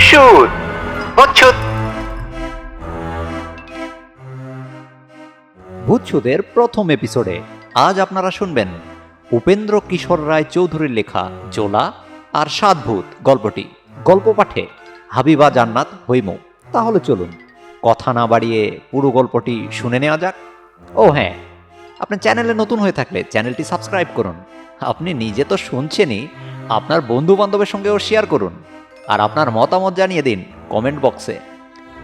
সুদ হচ্ছুদ ভূতসুদের প্রথম এপিসোডে আজ আপনারা শুনবেন উপেন্দ্র কিশোর রায় চৌধুরীর লেখা জোলা আর সাতভূত গল্পটি। গল্প পাঠে হাবিবা জান্নাত হৈমু। তাহলে চলুন, কথা না বাড়িয়ে পুরো গল্পটি শুনে নেওয়া যাক। ও হ্যাঁ আপনি চ্যানেলে নতুন হয়ে থাকলে চ্যানেলটি সাবস্ক্রাইব করুন। আপনি নিজে তো শুনছেনই, আপনার বন্ধু বান্ধবের সঙ্গেও শেয়ার করুন। আর আপনার মতামত জানিয়ে দিন কমেন্ট বক্সে।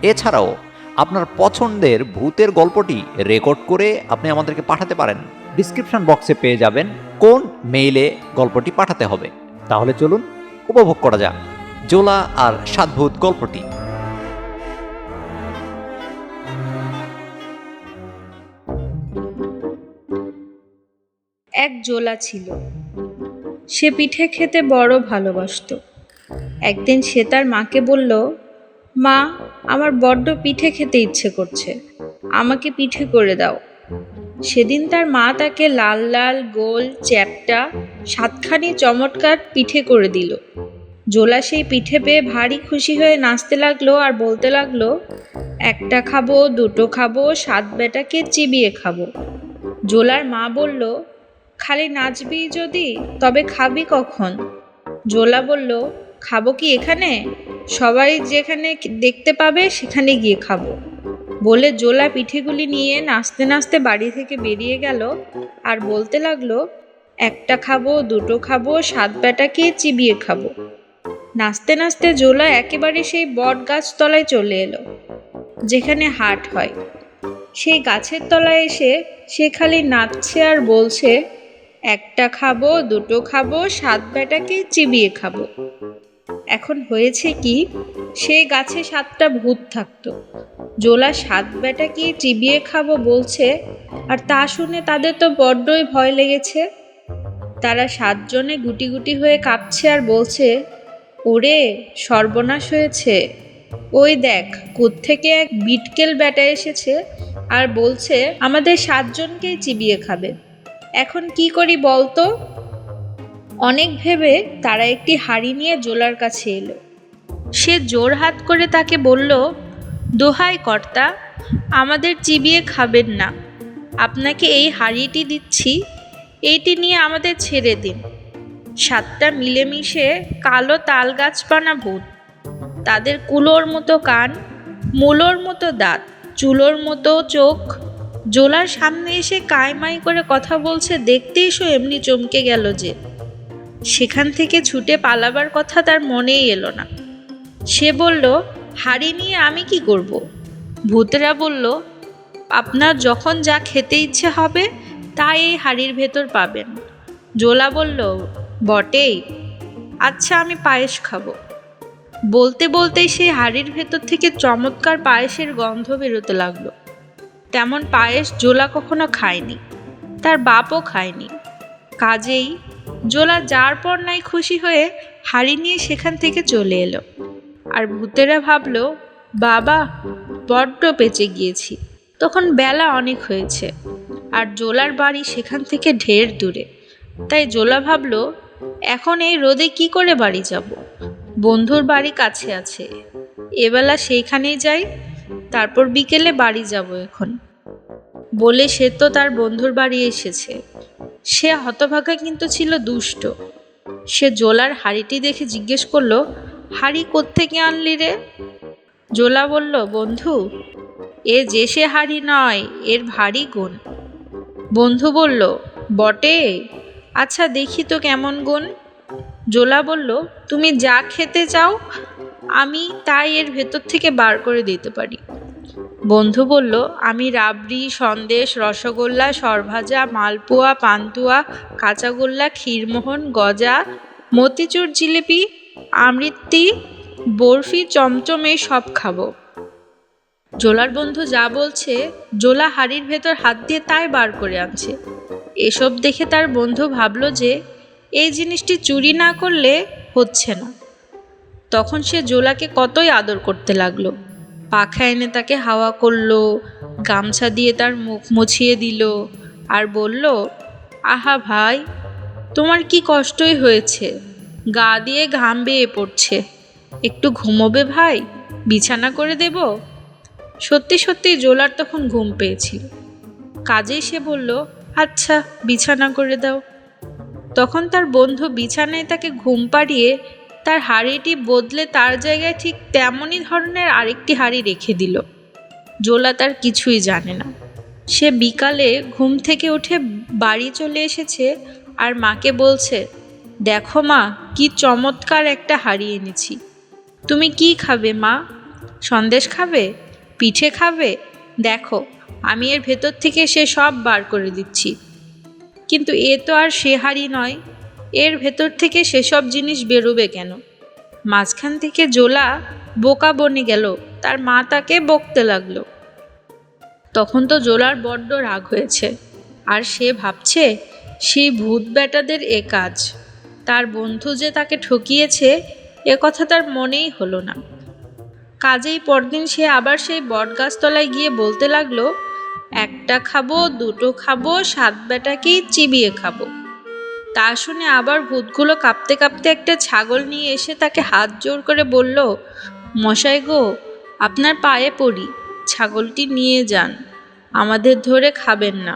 এছাড়াও, আপনার পছন্দের ভূতের গল্পটি রেকর্ড করে আপনি আমাদেরকে পাঠাতে পারেন। ডিসক্রিপশন বক্সে পেয়ে যাবেন কোন মেইলে গল্পটি পাঠাতে হবে। তাহলে চলুন, উপভোগ করা যাক। জোলা আর সাতভূত গল্পটি। এক জোলা ছিল। সে পিঠে খেতে বড় ভালোবাসতো। একদিন সে তার মাকে বলল, মা, আমার বড্ড পিঠে খেতে ইচ্ছে করছে। আমাকে পিঠে করে দাও। সেদিন তার মা তাকে লাল লাল, গোল, চ্যাপটা, সাতখানি চমৎকার পিঠে করে দিল। জোলা সেই পিঠে পেয়ে ভারী খুশি হয়ে নাচতে লাগল আর বলতে লাগল, একটা খাব, দুটো খাব, সাত বেটাকে চিবিয়ে খাব। জোলার মা বলল, খালি নাচবি যদি, তবে খাবি কখন? জোলা বলল খাব কি এখানে? সবাই যেখানে দেখতে পাবে সেখানে গিয়ে খাব। বলে জোলা পিঠেগুলি নিয়ে নাচতে নাচতে বাড়ি থেকে বেরিয়ে গেল আর বলতে লাগল, একটা খাব, দুটো খাব, সাত বেটাকে চিবিয়ে খাব? নাচতে নাচতে জোলা একেবারে সেই বট গাছ তলায় চলে এলো, যেখানে হাট হয়। সেই গাছের তলায় এসে সে খালি নাচছে আর বলছে, একটা খাব, দুটো খাব, সাত বেটাকে চিবিয়ে খাব? এখন হয়েছে কি, সে গাছে সাতটা ভূত থাকতো। জোলা সাত বেটাকে চিবিয়ে খাব বলছে, আর তা শুনে তাদের তো বড্ডই ভয় লেগেছে। তারা সাতজনে গুটি গুটি হয়ে কাঁপছে আর বলছে, ওরে, সর্বনাশ হয়েছে। ওই দেখ থেকে এক বিটকেল ব্যাটা এসেছে আর বলছে, আমাদের সাতজনকেই চিবিয়ে খাবে। এখন কি করি বলতো? অনেক ভেবে তারা একটি হাড়ি নিয়ে জোলার কাছে এলো। সে জোর হাত করে তাকে বলল, দোহাই কর্তা, আমাদের চিবিয়ে খাবেন না। আপনাকে এই হাড়িটি দিচ্ছি, এইটি নিয়ে আমাদের ছেড়ে দিন। সাতটা মিলেমিশে কালো তাল গাছপানা ভূত তাদের কুলোর মতো কান, মূলোর মতো দাঁত, চুলোর মতো চোখ। জোলার সামনে এসে কায়মাই করে কথা বলছে, দেখতেই এসো এমনি চমকে গেল যে সেখান থেকে ছুটে পালাবার কথা তার মনেই এলো না। সে বলল, হাড়ি নিয়ে আমি কি করব। ভূতেরা বলল, আপনার যখন যা খেতে ইচ্ছে হবে, তাই এই হাড়ির ভেতর পাবেন। জোলা বলল, বটেই। আচ্ছা আমি পায়েস খাব। বলতে বলতেই সেই হাড়ির ভেতর থেকে চমৎকার পায়েসের গন্ধ বেরোতে লাগল। তেমন পায়েস জোলা কখনো খায়নি, তার বাপও খায়নি। কাজেই জোলা যার পর নাই খুশি হয়ে হাড়ি নিয়ে সেখান থেকে চলে এলো। আর ভূতেরা ভাবল, বাবা, বড্ড বেঁচে গিয়েছি। তখন বেলা অনেক হয়েছে আর জোলার বাড়ি সেখান থেকে ঢের দূরে। তাই জোলা ভাবল, এখন এই রোদে কি করে বাড়ি যাব? বন্ধুর বাড়ি কাছে আছে। এবেলা সেইখানেই যাই, তারপর বিকেলে বাড়ি যাব এখন। বলে সে তো তার বন্ধুর বাড়ি এসেছে। সে হতভাগা কিন্তু ছিল দুষ্ট। সে জোলার হাড়িটি দেখে জিজ্ঞেস করল, হাড়ি কোত্থেকে আনলি রে? জোলা বলল, বন্ধু, এ যে সে হাড়ি নয়, এর ভারী গুণ। বন্ধু বলল, বটে? আচ্ছা দেখি তো কেমন গুণ। জোলা বলল, তুমি যা খেতে চাও, আমি তাই এর ভেতর থেকে বার করে দিতে পারি। বন্ধু বলল, আমি রাবড়ি, সন্দেশ, রসগোল্লা, সরভাজা, মালপোয়া, পান্তুয়া, কাঁচাগোল্লা, ক্ষীরমোহন, গজা, মতিচুর জিলিপি আমৃত্তি বরফি, চমচম, এই সব খাব। জোলার বন্ধু যা বলছে, জোলা হাড়ির ভেতর হাত দিয়ে তাই বার করে আনছে। এসব দেখে তার বন্ধু ভাবলো যে, এই জিনিসটি চুরি না করলে হচ্ছে না। তখন সে জোলাকে কতই আদর করতে লাগল। পাখা এনে তাকে হাওয়া করল, গামছা দিয়ে তার মুখ মুছিয়ে দিল আর বলল, আহা ভাই, তোমার কি কষ্টই হয়েছে? গা দিয়ে ঘাম বেয়ে পড়ছে। একটু ঘুমোবে ভাই? বিছানা করে দেব? সত্যি সত্যি জোলার তখন ঘুম পেয়েছিল। কাজেই সে বলল আচ্ছা বিছানা করে দাও। তখন তার বন্ধু বিছানায় তাকে ঘুম পাড়িয়ে তার হাড়িটি বদলে তার জায়গায় ঠিক তেমনই ধরনের আরেকটি হাড়ি রেখে দিল। জোলা তার কিছুই জানে না। সে বিকালে ঘুম থেকে উঠে বাড়ি চলে এসেছে আর মাকে বলছে, দেখো মা, কি চমৎকার একটা হাড়ি এনেছি। তুমি কি খাবে মা? সন্দেশ খাবে? পিঠে খাবে? দেখো, আমি এর ভেতর থেকে সে সব বার করে দিচ্ছি। কিন্তু এ তো আর সে হাড়ি নয়। এর ভেতর থেকে সেসব জিনিস বেরোবে কেন? মাঝখান থেকে জোলা বোকা বনে গেল, তার মা তাকে বকতে লাগল। তখন তো জোলার বড্ড রাগ হয়েছে। আর সে ভাবছে, সেই ভূত বেটাদের এ কাজ। তার বন্ধু যে তাকে ঠকিয়েছে, এ কথা তার মনেই হলো না। কাজেই পরদিন সে আবার সেই বটগাছতলায় গিয়ে বলতে লাগল, একটা খাব, দুটো খাব, সাত বেটাকেই চিবিয়ে খাব। তা শুনে আবার ভূতগুলো কাঁপতে কাঁপতে একটা ছাগল নিয়ে এসে তাকে হাত জোর করে বলল, মশাই গো, আপনার পায়ে পড়ি, ছাগলটি নিয়ে যান, আমাদের ধরে খাবেন না।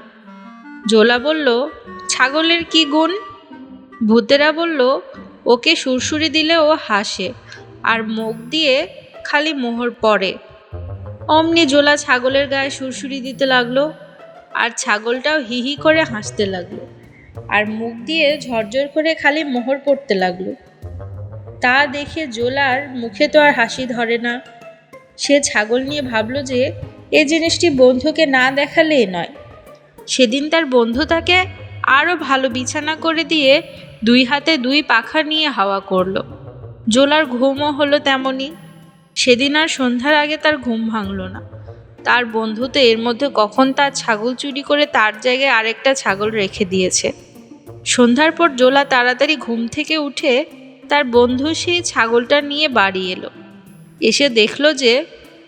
জোলা বলল, ছাগলের কি গুণ? ভূতেরা বলল, ওকে সুরসুরি দিলে ও হাসে আর মুখ দিয়ে খালি মোহর পড়ে। অমনি জোলা ছাগলের গায়ে সুরসুরি দিতে লাগল আর ছাগলটাও হি হি করে হাসতে লাগল। আর মুখ দিয়ে ঝরঝর করে খালি মোহর পড়তে লাগল। তা দেখে জোলার মুখে তো আর হাসি ধরে না। সে ছাগল নিয়ে ভাবলো যে, এ জিনিসটি বন্ধুকে না দেখালে নয়। সেদিন তার বন্ধু তাকে আরও ভালো বিছানা করে দিয়ে দুই হাতে দুই পাখা নিয়ে হাওয়া করল। জোলার ঘুমও হলো তেমনই। সেদিন আর সন্ধ্যার আগে তার ঘুম ভাঙলো না। তার বন্ধু তো এর মধ্যে কখন তার ছাগল চুরি করে তার জায়গায় আরেকটা ছাগল রেখে দিয়েছে। সন্ধ্যার পর জোলা তাড়াতাড়ি ঘুম থেকে উঠে তার বন্ধু সেই ছাগলটা নিয়ে বাড়ি এলো। এসে দেখল যে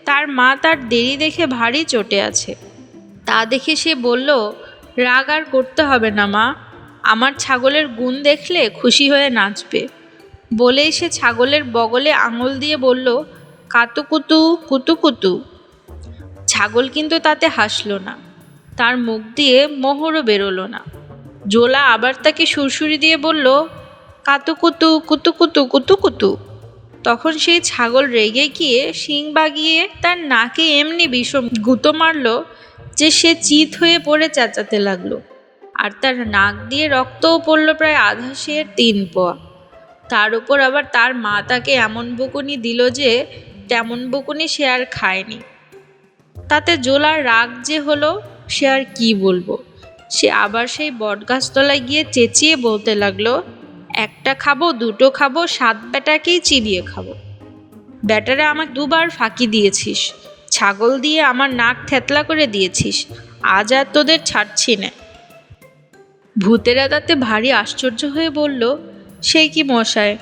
তার মা তার দেরি দেখে ভারী চটে আছে। তা দেখে সে বলল, রাগ আর করতে হবে না মা, আমার ছাগলের গুণ দেখলে খুশি হয়ে নাচবে। বলেই সে ছাগলের বগলে আঙুল দিয়ে বলল কাতুকুতু কুতুকুতু ছাগল কিন্তু তাতে হাসলো না, তার মুখ দিয়ে মোহরও বেরোলো না। জোলা আবার তাকে সুরসুরি দিয়ে বলল কাতুকুতু কুতুকুতু কুতুকুতু তখন সেই ছাগল রেগে গিয়ে শিং বাগিয়ে তার নাকে এমনি বিষম গুঁতো মারলো, যে সে চিত হয়ে পড়ে চেঁচাতে লাগল। আর তার নাক দিয়ে রক্তও পড়ল প্রায় আধা সের তিন পোয়া। তার উপর আবার তার মা তাকে এমন বকুনি দিল যে, তেমন বকুনি সে আর খায়নি। তাতে জোলার রাগ যে হলো, সে আর কি বলব? সে আবার সেই বটগাছতলায় গিয়ে চেঁচিয়ে বলতে লাগল, একটা খাব, দুটো খাব, সাত বেটাকেই চিবিয়ে খাব। ব্যাটারে আমাকে দুবার ফাঁকি দিয়েছিস, ছাগল দিয়ে আমার নাক থেতলা করে দিয়েছিস, আজ আর তোদের ছাড়ছি না। ভূতেরা তাতে ভারী আশ্চর্য হয়ে বলল সেই কি মশায়,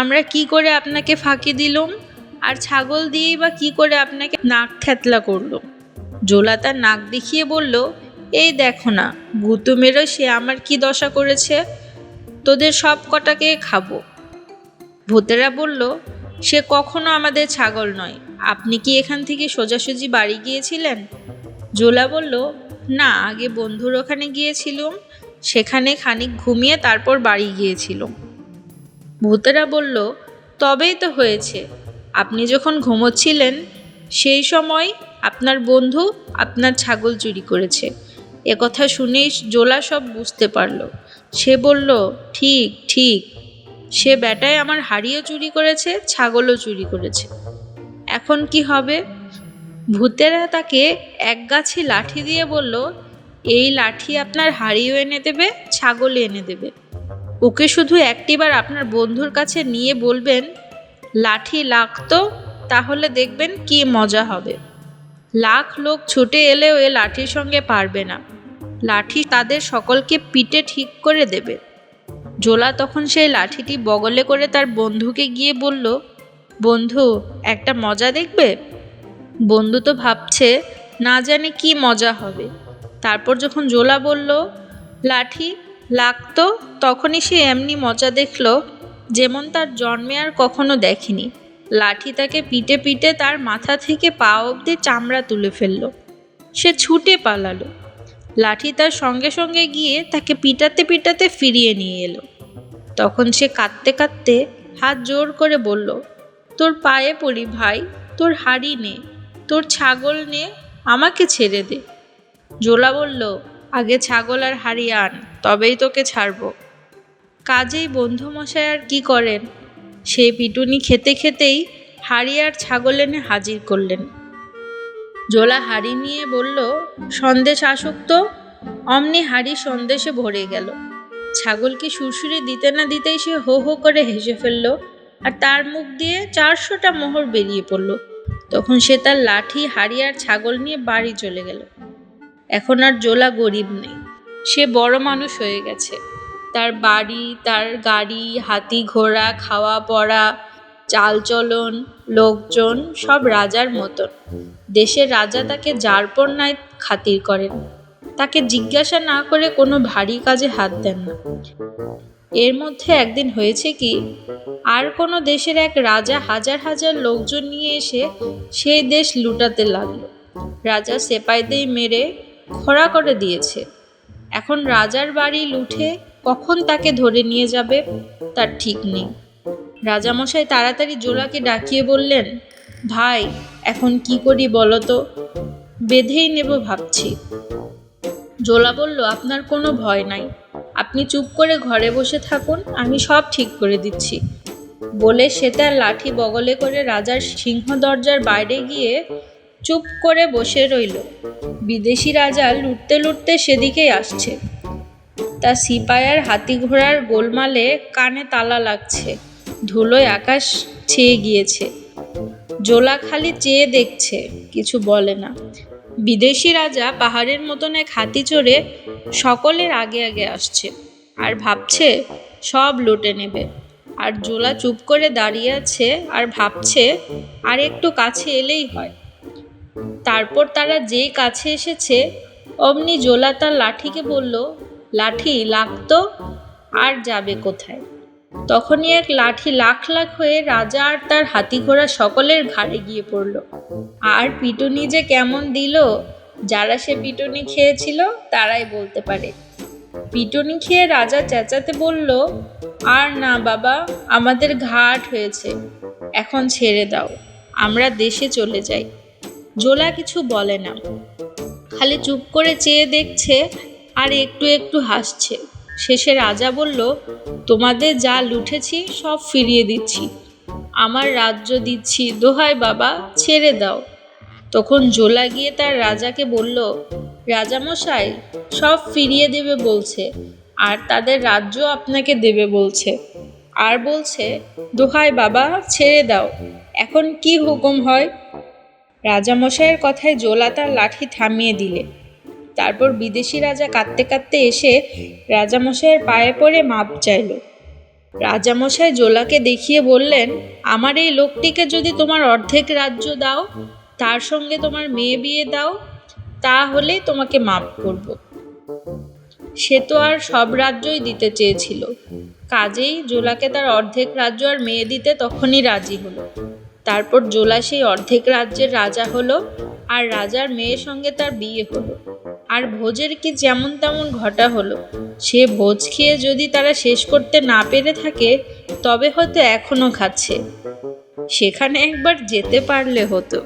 আমরা কি করে আপনাকে ফাঁকি দিলুম? আর ছাগল দিয়েই বা কি করে আপনাকে নাক থেতলা করল জোলা তার নাক দেখিয়ে বলল এই দেখো না গুতুমেরও সে আমার কি দশা করেছে? তোদের সব কটাকে খাব। ভূতেরা বলল, সে কখনো আমাদের ছাগল নয়। আপনি কি এখান থেকে সোজাসুজি বাড়ি গিয়েছিলেন? জোলা বলল, না, আগে বন্ধুর ওখানে গিয়েছিলুম, সেখানে খানিক ঘুমিয়ে তারপর বাড়ি গিয়েছিলাম। ভূতেরা বলল, তবেই তো হয়েছে। আপনি যখন ঘুমোচ্ছিলেন, সেই সময় আপনার বন্ধু আপনার ছাগল চুরি করেছে। এ কথা শুনেই জোলা সব বুঝতে পারল। সে বলল, ঠিক ঠিক। সে বেটায় আমার হাড়িও চুরি করেছে, ছাগলও চুরি করেছে। এখন কি হবে? ভূতেরা তাকে এক গাছি লাঠি দিয়ে বলল, এই লাঠি আপনার হাড়িও এনে দেবে ছাগল এনে দেবে। ওকে শুধু একটিবার আপনার বন্ধুর কাছে নিয়ে বলবেন, লাঠি লাগতো তাহলে দেখবেন কি মজা হবে। লাখ লোক ছুটে এলেও এ লাঠির সঙ্গে পারবে না। লাঠি তাদের সকলকে পিটে ঠিক করে দেবে। জোলা তখন সেই লাঠিটি বগলে করে তার বন্ধুকে গিয়ে বলল, বন্ধু, একটা মজা দেখবে? বন্ধু তো ভাবছে, না জানে কি মজা হবে। তারপর যখন জোলা বলল, লাঠি লাগতো? তখনই সে এমনি মজা দেখল, যেমন তার জন্মে আর কখনো দেখেনি। লাঠি তাকে পিটে পিটে তার মাথা থেকে পা অবধি চামড়া তুলে ফেলল। সে ছুটে পালালো। লাঠি তার সঙ্গে সঙ্গে গিয়ে তাকে পিটাতে পিটাতে ফিরিয়ে নিয়ে এলো। তখন সে কাঁদতে কাঁদতে হাত জোর করে বলল, তোর পায়ে পড়ি ভাই, তোর হাড়ি নে, তোর ছাগল নে, আমাকে ছেড়ে দে। জোলা বলল, আগে ছাগল আর হাড়ি আন, তবেই তোকে ছাড়বো। কাজেই বন্ধুমশাই আর কি করেন? সেই পিটুনি খেতে খেতেই হাড়ি আর ছাগল এনে হাজির করলেন। জোলা হাড়ি নিয়ে বলল, সন্দেশ আসুক তো। অমনি হাড়ি সন্দেশে ভরে গেল। ছাগলকে সুরসুরি দিতে না দিতেই সে হো হো করে হেসে ফেলল আর তার মুখ দিয়ে চারশোটা মোহর বেরিয়ে পড়ল। তখন সে তার লাঠি, হাড়ি আর ছাগল নিয়ে বাড়ি চলে গেল। এখন আর জোলা গরিব নেই। সে বড় মানুষ হয়ে গেছে। তার বাড়ি, তার গাড়ি, হাতি ঘোড়া খাওয়া পড়া চালচলন, লোকজন সব রাজার মতন। দেশের রাজা তাকে যারপর নাই খাতির করেন। তাকে জিজ্ঞাসা না করে কোনো ভারী কাজে হাত দেন না। এর মধ্যে একদিন হয়েছে কি, আর কোনো দেশের এক রাজা হাজার হাজার লোকজন নিয়ে এসে সেই দেশ লুটাতে লাগল। রাজা সেপাইতেই মেরে খরা করে দিয়েছে। এখন রাজার বাড়ি লুঠে কখন তাকে ধরে নিয়ে যাবে, তার ঠিক নেই। রাজামশাই তাড়াতাড়ি জোলাকে ডাকিয়ে বললেন, ভাই, এখন কি করি বলো তো? বেঁধেই নেব ভাবছি। জোলা বলল, আপনার কোনো ভয় নাই। আপনি চুপ করে ঘরে বসে থাকুন, আমি সব ঠিক করে দিচ্ছি। বলে সে তার লাঠি বগলে করে রাজার সিংহ দরজার বাইরে গিয়ে চুপ করে বসে রইল। বিদেশি রাজা লুটতে লুটতে সেদিকেই আসছে। তা সিপায়ার হাতি ঘোড়ার গোলমালে কানে তালা লাগছে। ধুলোয় আকাশ ছেয়ে গিয়েছে। জোলা খালি চেয়ে দেখছে, কিছু বলে না। বিদেশি রাজা পাহাড়ের মতন এক হাতি চড়ে সকলের আগে আগে আসছে আর ভাবছে সব লুটে নেবে। আর জোলা চুপ করে দাঁড়িয়ে আছে আর ভাবছে আর একটু কাছে এলেই হয়। তারপর তারা যেই কাছে এসেছে, অমনি জোলা তার লাঠিকে বলল, লাঠি লাগতো আর যাবে কোথায়? তখনই এক লাঠি লাখ লাখ হয়ে রাজা আর তার হাতি ঘোড়া সকলের ঘাড়ে গিয়ে পড়ল। আর পিটুনি যে কেমন দিল, যারা সে পিটুনি খেয়েছিল তারাই বলতে পারে। পিটুনি খেয়ে রাজা চেঁচাতে বলল, আর না বাবা, আমাদের ঘাট হয়েছে, এখন ছেড়ে দাও, আমরা দেশে চলে যাই। জোলা কিছু বলে না। খালি চুপ করে চেয়ে দেখছে আর একটু একটু হাসছে। শেষে রাজা বলল, তোমাদের যা লুটেছি সব ফিরিয়ে দিচ্ছি। আমার রাজ্য দিচ্ছি। দোহাই বাবা, ছেড়ে দাও। তখন জোলা গিয়ে তার রাজাকে বলল, রাজামশাই, সব ফিরিয়ে দেবে বলছে, আর তাদের রাজ্য আপনাকে দেবে বলছে। আর বলছে, দোহাই বাবা, ছেড়ে দাও। এখন কি হুকুম হয়? রাজামশাইয়ের কথায় জোলা তার লাঠি থামিয়ে দিলে। তারপর বিদেশি রাজা কাঁদতে কাঁদতে এসে রাজামশাইয়ের পায়ে পড়ে মাপ চাইল। রাজামশাই জোলাকে দেখিয়ে বললেন, আমার এই লোকটিকে যদি তোমার অর্ধেক রাজ্য দাও, তার সঙ্গে তোমার মেয়ে বিয়ে দাও, তাহলে তোমাকে মাপ করব। সে তো আর সব রাজ্যই দিতে চেয়েছিল। কাজেই জোলাকে তার অর্ধেক রাজ্য আর মেয়ে দিতে তখনই রাজি হলো। তারপর জোলা সেই অর্ধেক রাজ্যের রাজা হলো আর রাজার মেয়ের সঙ্গে তার বিয়ে হলো। আর ভোজের কি যেমন তেমন ঘটা হলো? সে ভোজ খেয়ে যদি তারা শেষ করতে না পেরে থাকে, তবে হয়তো এখনও খাচ্ছে। সেখানে একবার যেতে পারলে হতো।